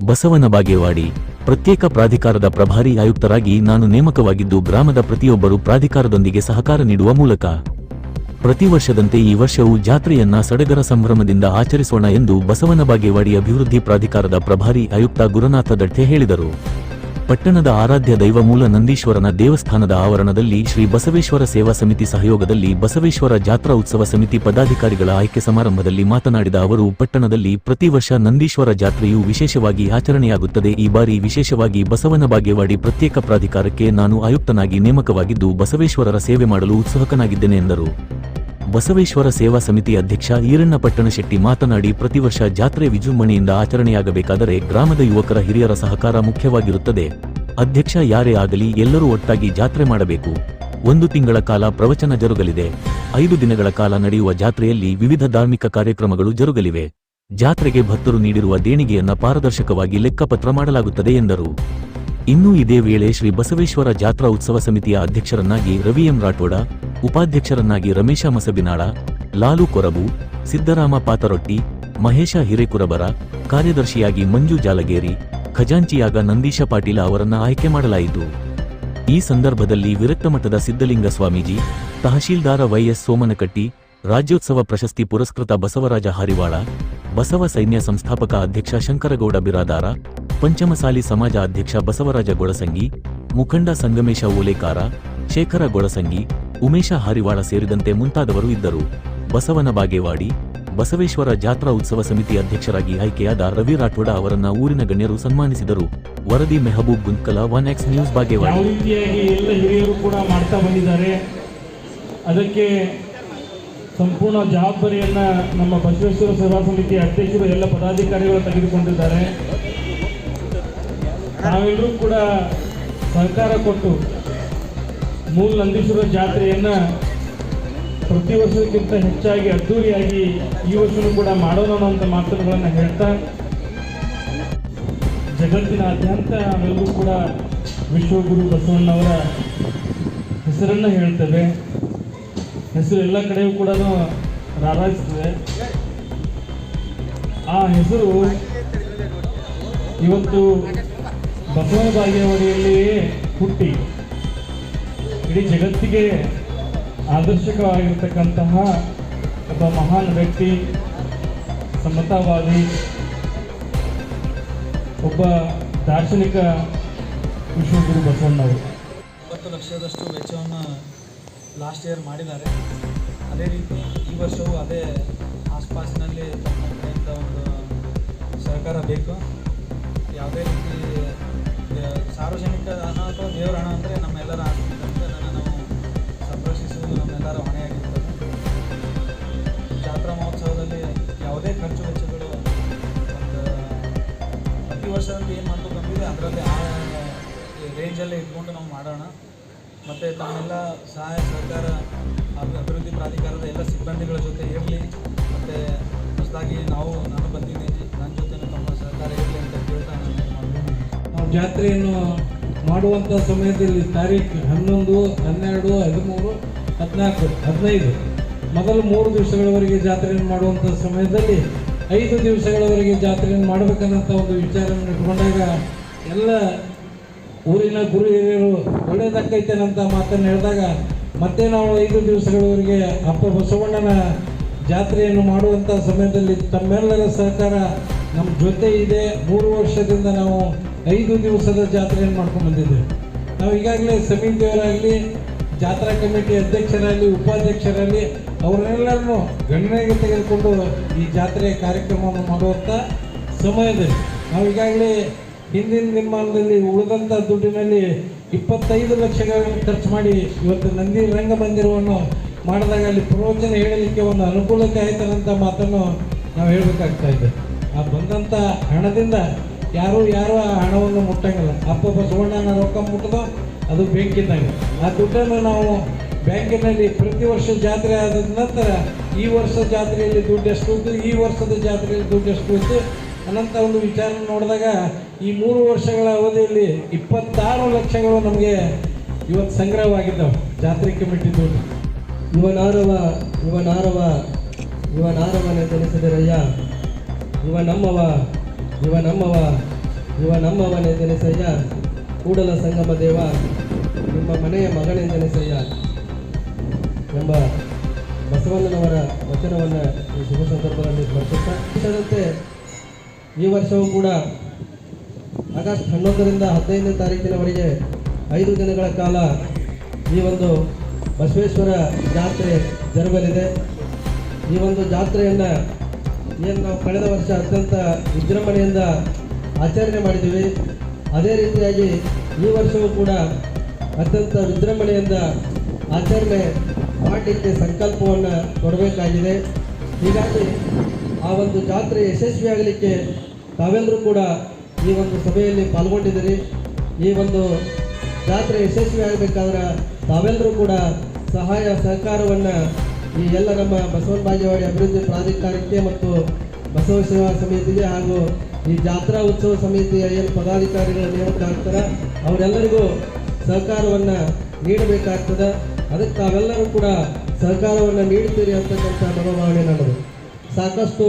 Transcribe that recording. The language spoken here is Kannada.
ಬಸವನ ಬಾಗೇವಾಡಿ. ಪ್ರತ್ಯೇಕ ಪ್ರಾಧಿಕಾರದ ಪ್ರಭಾರಿ ಆಯುಕ್ತರಾಗಿ ನಾನು ನೇಮಕವಾಗಿದ್ದು ಗ್ರಾಮದ ಪ್ರತಿಯೊಬ್ಬರು ಪ್ರಾಧಿಕಾರದೊಂದಿಗೆ ಸಹಕಾರ ನೀಡುವ ಮೂಲಕ. ಪ್ರತಿ ವರ್ಷದಂತೆ ಈ ವರ್ಷವೂ ಜಾತ್ರೆಯನ್ನ ಸಡಗರ ಸಂಭ್ರಮದಿಂದ ಆಚರಿಸೋಣ ಎಂದು ಬಸವನ ಬಾಗೇವಾಡಿ ಅಭಿವೃದ್ಧಿ ಪ್ರಾಧಿಕಾರದ ಪ್ರಭಾರಿ ಆಯುಕ್ತ ಗುರುನಾಥ ದಟ್ಟೆ ಹೇಳಿದರು. ಪಟ್ಟಣದ ಆರಾಧ್ಯ ದೈವ ಮೂಲ ನಂದೀಶ್ವರನ ದೇವಸ್ಥಾನದ ಆವರಣದಲ್ಲಿ ಶ್ರೀ ಬಸವೇಶ್ವರ ಸೇವಾ ಸಮಿತಿ ಸಹಯೋಗದಲ್ಲಿ ಬಸವೇಶ್ವರ ಜಾತ್ರಾ ಉತ್ಸವ ಸಮಿತಿ ಪದಾಧಿಕಾರಿಗಳ ಆಯ್ಕೆ ಸಮಾರಂಭದಲ್ಲಿ ಮಾತನಾಡಿದ ಅವರು, ಪಟ್ಟಣದಲ್ಲಿ ಪ್ರತಿ ವರ್ಷ ನಂದೀಶ್ವರ ಜಾತ್ರೆಯು ವಿಶೇಷವಾಗಿ ಆಚರಣೆಯಾಗುತ್ತದೆ. ಈ ಬಾರಿ ವಿಶೇಷವಾಗಿ ಬಸವನ ಬಾಗೇವಾಡಿ ಪ್ರತ್ಯೇಕ ಪ್ರಾಧಿಕಾರಕ್ಕೆ ನಾನು ಆಯುಕ್ತನಾಗಿ ನೇಮಕವಾಗಿದ್ದು, ಬಸವೇಶ್ವರರ ಸೇವೆ ಮಾಡಲು ಉತ್ಸುಕನಾಗಿದ್ದೇನೆ ಎಂದರು. ಬಸವೇಶ್ವರ ಸೇವಾ ಸಮಿತಿ ಅಧ್ಯಕ್ಷ ಈರಣ್ಣ ಪಟ್ಟಣಶೆಟ್ಟಿ ಮಾತನಾಡಿ, ಪ್ರತಿ ವರ್ಷ ಜಾತ್ರೆ ವಿಜೃಂಭಣೆಯಿಂದ ಆಚರಣೆಯಾಗಬೇಕಾದರೆ ಗ್ರಾಮದ ಯುವಕರ ಹಿರಿಯರ ಸಹಕಾರ ಮುಖ್ಯವಾಗಿರುತ್ತದೆ. ಅಧ್ಯಕ್ಷ ಯಾರೇ ಆಗಲಿ, ಎಲ್ಲರೂ ಒಟ್ಟಾಗಿ ಜಾತ್ರೆ ಮಾಡಬೇಕು. ಒಂದು ತಿಂಗಳ ಕಾಲ ಪ್ರವಚನ ಜರುಗಲಿದೆ. ಐದು ದಿನಗಳ ಕಾಲ ನಡೆಯುವ ಜಾತ್ರೆಯಲ್ಲಿ ವಿವಿಧ ಧಾರ್ಮಿಕ ಕಾರ್ಯಕ್ರಮಗಳು ಜರುಗಲಿವೆ. ಜಾತ್ರೆಗೆ ಭಕ್ತರು ನೀಡಿರುವ ದೇಣಿಗೆಯನ್ನ ಪಾರದರ್ಶಕವಾಗಿ ಲೆಕ್ಕಪತ್ರ ಮಾಡಲಾಗುತ್ತದೆ ಎಂದರು. ಇನ್ನು ಇದೇ ವೇಳೆ ಶ್ರೀ ಬಸವೇಶ್ವರ ಜಾತ್ರಾ ಉತ್ಸವ ಸಮಿತಿಯ ಅಧ್ಯಕ್ಷರನ್ನಾಗಿ ರವಿ ಎಂ ರಾಠೋಡ, ಉಪಾಧ್ಯಕ್ಷರನ್ನಾಗಿ ರಮೇಶ ಮಸಬಿನಾಳ, ಲಾಲು ಕೊರಬು, ಸಿದ್ದರಾಮ ಪಾತರೊಟ್ಟಿ, ಮಹೇಶ ಹಿರೇಕುರಬರ, ಕಾರ್ಯದರ್ಶಿಯಾಗಿ ಮಂಜು ಜಾಲಗೇರಿ, ಖಜಾಂಚಿಯಾಗ ನಂದೀಶ ಪಾಟೀಲ ಅವರನ್ನ ಆಯ್ಕೆ ಮಾಡಲಾಯಿತು. ಈ ಸಂದರ್ಭದಲ್ಲಿ ವಿರಕ್ತ ಮಠದ ಸಿದ್ದಲಿಂಗ ಸ್ವಾಮೀಜಿ, ತಹಶೀಲ್ದಾರ ವೈಎಸ್ ಸೋಮನಕಟ್ಟಿ, ರಾಜ್ಯೋತ್ಸವ ಪ್ರಶಸ್ತಿ ಪುರಸ್ಕೃತ ಬಸವರಾಜ ಹಾರಿವಾಳ, ಬಸವ ಸೈನ್ಯ ಸಂಸ್ಥಾಪಕ ಅಧ್ಯಕ್ಷ ಶಂಕರಗೌಡ ಬಿರಾದಾರ ಪಂಚಮಸಾಲಿ ಸಮಾಜ ಅಧ್ಯಕ್ಷ ಬಸವರಾಜ ಗೊಳಸಂಗಿ ಮುಖಂಡ ಸಂಗಮೇಶ ಓಲೇಕಾರ, ಶೇಖರ ಗೊಳಸಂಗಿ ಉಮೇಶ ಹಾರಿವಾಳ ಸೇರಿದಂತೆ ಮುಂತಾದವರು ಇದ್ದರು. ಬಸವನ ಬಾಗೇವಾಡಿ, ಬಸವೇಶ್ವರ ಜಾತ್ರಾ ಉತ್ಸವ ಸಮಿತಿ ಅಧ್ಯಕ್ಷರಾಗಿ ಆಯ್ಕೆಯಾದ ರವಿ ರಾಠೋಡ ಅವರನ್ನ ಊರಿನ ಗಣ್ಯರು ಸನ್ಮಾನಿಸಿದರು. ವರದಿ Mehaboob Guntakal one X news Bagewadi. ಎಲ್ಲ ಹಿರಿಯರು ಕೂಡ ಮಾಡ್ತಾ ಬಂದಿದ್ದಾರೆ. ಅದಕ್ಕೆ ಸಂಪೂರ್ಣ ಜವಾಬ್ದಾರಿಯನ್ನ ನಮ್ಮ ಬಸವೇಶ್ವರ ಸೇವಾ ಸಮಿತಿ ಅಧ್ಯಕ್ಷರು ಎಲ್ಲ ಪದಾಧಿಕಾರಿಗಳು ತೆಗೆದುಕೊಂಡಿದ್ದಾರೆ. ನಾವೆಲ್ಲರೂ ಕೂಡ ಸಹಕಾರ ಕೊಟ್ಟು ಮೂಲ ನಂದೀಶ್ವರ ಜಾತ್ರೆಯನ್ನು ಪ್ರತಿ ವರ್ಷಕ್ಕಿಂತ ಹೆಚ್ಚಾಗಿ ಅದ್ದೂರಿಯಾಗಿ ಈ ವರ್ಷವೂ ಕೂಡ ಮಾಡೋಣ ಅಂತ ಮಾತುಗಳನ್ನು ಹೇಳ್ತಾ ಜಗತ್ತಿನಾದ್ಯಂತ ನಾವೆಲ್ಲರೂ ಕೂಡ ವಿಶ್ವಗುರು ಬಸವಣ್ಣವರ ಹೆಸರನ್ನು ಹೇಳ್ತೇವೆ. ಹೆಸರು ಎಲ್ಲ ಕಡೆಯೂ ಕೂಡ ರಾರಾಜಿಸ್ತದೆ ಆ ಹೆಸರು ಇವತ್ತು ಬಸವನ ಬಾಗೇವಾಡಿಯಲ್ಲಿ ಹುಟ್ಟಿ. ಇಡೀ ಜಗತ್ತಿಗೆ ಆದರ್ಶಕವಾಗಿರ್ತಕ್ಕಂತಹ ಒಬ್ಬ ಮಹಾನ್ ವ್ಯಕ್ತಿ, ಸಮತಾವಾದಿ, ಒಬ್ಬ ದಾರ್ಶನಿಕ ವಿಶ್ವಗುರು ಬಸವಣ್ಣವರು ಒಂಬತ್ತು ಲಕ್ಷದಷ್ಟು ವೆಚ್ಚವನ್ನು ಲಾಸ್ಟ್ ಇಯರ್ ಮಾಡಿದ್ದಾರೆ. ಅದೇ ರೀತಿ ಈ ವರ್ಷವೂ ಅದೇ ಆಸ್ಪಾಸಿನಲ್ಲಿ ತಮ್ಮ ಒಂದು ಸಹಕಾರ ಬೇಕು. ಯಾವುದೇ ರೀತಿ ಖರ್ಚು ವೆಚ್ಚಗಳು ಒಂದು ಪ್ರತಿ ಅಂತ ಏನು ಮಾಡ್ಬೇಕಂದ್ರೆ ಅದರಲ್ಲಿ ಆ ರೇಂಜಲ್ಲೇ ಇಟ್ಕೊಂಡು ನಾವು ಮಾಡೋಣ. ಮತ್ತು ತಮ್ಮೆಲ್ಲ ಸಹಾಯ, ಸಹಕಾರ ಅಭಿವೃದ್ಧಿ ಪ್ರಾಧಿಕಾರದ ಎಲ್ಲ ಸಿಬ್ಬಂದಿಗಳ ಜೊತೆ ಇರಲಿ. ಮತ್ತು ಹೊಸದಾಗಿ ನಾವು ನಾನು ಬಂದಿದ್ದೀನಿ ನನ್ನ ಜೊತೆ ತಮ್ಮ ಸಹಕಾರ ಇರಲಿ ಅಂತ ಕೇಳ್ತಾ ನಾವು ಜಾತ್ರೆಯನ್ನು ಮಾಡುವಂಥ ಸಮಯದಲ್ಲಿ ತಾರೀಕು ಹನ್ನೊಂದು, ಹನ್ನೆರಡು, ಹದಿಮೂರು, ಹದಿನಾಲ್ಕು, ಹದಿನೈದು. ಮೊದಲು ಮೂರು ದಿವಸಗಳವರೆಗೆ ಜಾತ್ರೆಯನ್ನು ಮಾಡುವಂಥ ಸಮಯದಲ್ಲಿ ಐದು ದಿವಸಗಳವರೆಗೆ ಜಾತ್ರೆಯನ್ನು ಮಾಡಬೇಕನ್ನಂಥ ಒಂದು ವಿಚಾರವನ್ನು ಇಟ್ಕೊಂಡಾಗ ಎಲ್ಲ ಊರಿನ ಗುರು ಹಿರಿಯರು ಒಳ್ಳೇದಾಕೈತೇನಂತ ಮಾತನ್ನು ಹೇಳಿದಾಗ, ಮತ್ತೆ ನಾವು ಐದು ದಿವಸಗಳವರೆಗೆ ಅಪ್ಪ ಬಸವಣ್ಣನ ಜಾತ್ರೆಯನ್ನು ಮಾಡುವಂಥ ಸಮಯದಲ್ಲಿ ತಮ್ಮೆಲ್ಲರ ಸಹಕಾರ ನಮ್ಮ ಜೊತೆ ಇದೆ. ಮೂರು ವರ್ಷದಿಂದ ನಾವು ಐದು ದಿವಸದ ಜಾತ್ರೆಯನ್ನು ಮಾಡ್ಕೊಂಡು ಬಂದಿದ್ದೇವೆ. ನಾವು ಈಗಾಗಲೇ ಸಮಿತಿಯವರಾಗಲಿ ಜಾತ್ರಾ ಕಮಿಟಿ ಅಧ್ಯಕ್ಷರಾಗಲಿ ಉಪಾಧ್ಯಕ್ಷರಾಗಲಿ ಅವರೆಲ್ಲರನ್ನು ಗಣನೆಗೆ ತೆಗೆದುಕೊಂಡು ಈ ಜಾತ್ರೆಯ ಕಾರ್ಯಕ್ರಮವನ್ನು ಮಾಡುವಂಥ ಸಮಯದಲ್ಲಿ ನಾವು ಈಗಾಗಲೇ ಹಿಂದಿನ ನಿರ್ಮಾಣದಲ್ಲಿ ಉಳಿದಂಥ ದುಡ್ಡಿನಲ್ಲಿ ಇಪ್ಪತ್ತೈದು ಲಕ್ಷಗಳನ್ನು ಖರ್ಚು ಮಾಡಿ ಇವತ್ತು ನಂದಿ ರಂಗಮಂದಿರವನ್ನು ಮಾಡಿದಾಗ ಅಲ್ಲಿ ಪ್ರವಚನ ಹೇಳಲಿಕ್ಕೆ ಒಂದು ಅನುಕೂಲತೆ ಆಯ್ತಾರಂತ ಮಾತನ್ನು ನಾವು ಹೇಳಬೇಕಾಗ್ತಾ ಇದೆ. ಆ ಬಂದಂಥ ಹಣದಿಂದ ಯಾರೂ ಯಾರೂ ಆ ಹಣವನ್ನು ಮುಟ್ಟಂಗಿಲ್ಲ. ಅಪ್ಪ ಬಸವಣ್ಣನ ರೊಕ್ಕ ಮುಟ್ಟದೋ ಅದು ಬೆಂಕಿದ್ದಂಗೆ. ಆ ದುಡ್ಡನ್ನು ನಾವು ಬ್ಯಾಂಕಿನಲ್ಲಿ ಪ್ರತಿ ವರ್ಷ ಜಾತ್ರೆ ಆದ ನಂತರ ಈ ವರ್ಷ ಜಾತ್ರೆಯಲ್ಲಿ ದುಡ್ಡು ಎಷ್ಟು ಇತ್ತು ಈ ವರ್ಷದ ಜಾತ್ರೆಯಲ್ಲಿ ದುಡ್ಡು ಎಷ್ಟು ಇತ್ತು ಅನಂತ ಒಂದು ವಿಚಾರ ನೋಡಿದಾಗ ಈ ಮೂರು ವರ್ಷಗಳ ಅವಧಿಯಲ್ಲಿ ಇಪ್ಪತ್ತಾರು ಲಕ್ಷಗಳು ನಮಗೆ ಇವತ್ತು ಸಂಗ್ರಹವಾಗಿದ್ದಾವೆ ಜಾತ್ರೆ ಕಮಿಟಿ ದುಡ್ಡು. ನಾರವ ನೀವು ನಾರಮನ ತಿಳಿಸಿದರಯ್ಯ ಯುವ ನಮ್ಮವ ಯುವ ನಮ್ಮವ ಇವ ತಿಳಿಸಯ್ಯ ಕೂಡಲ ಸಂಗಮ ದೇವ ನಿಮ್ಮ ಮನೆಯ ಮಗನೆಂದೆನಿಸಯ್ಯ ಎಂಬ ಬಸವಣ್ಣನವರ ವಚನವನ್ನು ಈ ಶುಭ ಸಂದರ್ಭದಲ್ಲಿ ಸ್ಮರಿಸುತ್ತಾ ವಿಷಯದಂತೆ ಈ ವರ್ಷವೂ ಕೂಡ ಆಗಸ್ಟ್ ಹನ್ನೊಂದರಿಂದ ಹದಿನೈದನೇ ತಾರೀಕಿನವರೆಗೆ ಐದು ದಿನಗಳ ಕಾಲ ಈ ಒಂದು ಬಸವೇಶ್ವರ ಜಾತ್ರೆ ಜರುಗಲಿದೆ. ಈ ಒಂದು ಜಾತ್ರೆಯನ್ನು ಏನು ನಾವು ಕಳೆದ ವರ್ಷ ಅತ್ಯಂತ ವಿಜೃಂಭಣೆಯಿಂದ ಆಚರಣೆ ಮಾಡಿದ್ದೀವಿ. ಅದೇ ರೀತಿಯಾಗಿ ಈ ವರ್ಷವೂ ಕೂಡ ಅತ್ಯಂತ ವಿಜೃಂಭಣೆಯಿಂದ ಆಚರಣೆ ಮಾಡಲಿಕ್ಕೆ ಸಂಕಲ್ಪವನ್ನು ಕೊಡಬೇಕಾಗಿದೆ. ಹೀಗಾಗಿ ಆ ಒಂದು ಜಾತ್ರೆ ಯಶಸ್ವಿಯಾಗಲಿಕ್ಕೆ ತಾವೆಲ್ಲರೂ ಕೂಡ ಈ ಒಂದು ಸಭೆಯಲ್ಲಿ ಪಾಲ್ಗೊಂಡಿದ್ದೀರಿ. ಈ ಒಂದು ಜಾತ್ರೆ ಯಶಸ್ವಿ ಆಗಬೇಕಾದ್ರೆ ತಾವೆಲ್ಲರೂ ಕೂಡ ಸಹಾಯ ಸಹಕಾರವನ್ನು ಈ ಎಲ್ಲ ನಮ್ಮ ಬಸವನ ಬಾಗೇವಾಡಿ ಅಭಿವೃದ್ಧಿ ಪ್ರಾಧಿಕಾರಕ್ಕೆ ಮತ್ತು ಬಸವ ಸೇವಾ ಸಮಿತಿಗೆ ಹಾಗೂ ಈ ಜಾತ್ರಾ ಉತ್ಸವ ಸಮಿತಿಯ ಏನು ಪದಾಧಿಕಾರಿಗಳು ನೇಮಕ ಆಗ್ತಾರೆ ಅವರೆಲ್ಲರಿಗೂ ಸಹಕಾರವನ್ನು ನೀಡಬೇಕಾಗ್ತದೆ. ಅದಕ್ಕೆ ತಾವೆಲ್ಲರೂ ಕೂಡ ಸಹಕಾರವನ್ನು ನೀಡುತ್ತೀರಿ ಅಂತಕ್ಕಂಥ ಮನೋಭಾವನೆ ನನ್ನದು ಸಾಕಷ್ಟು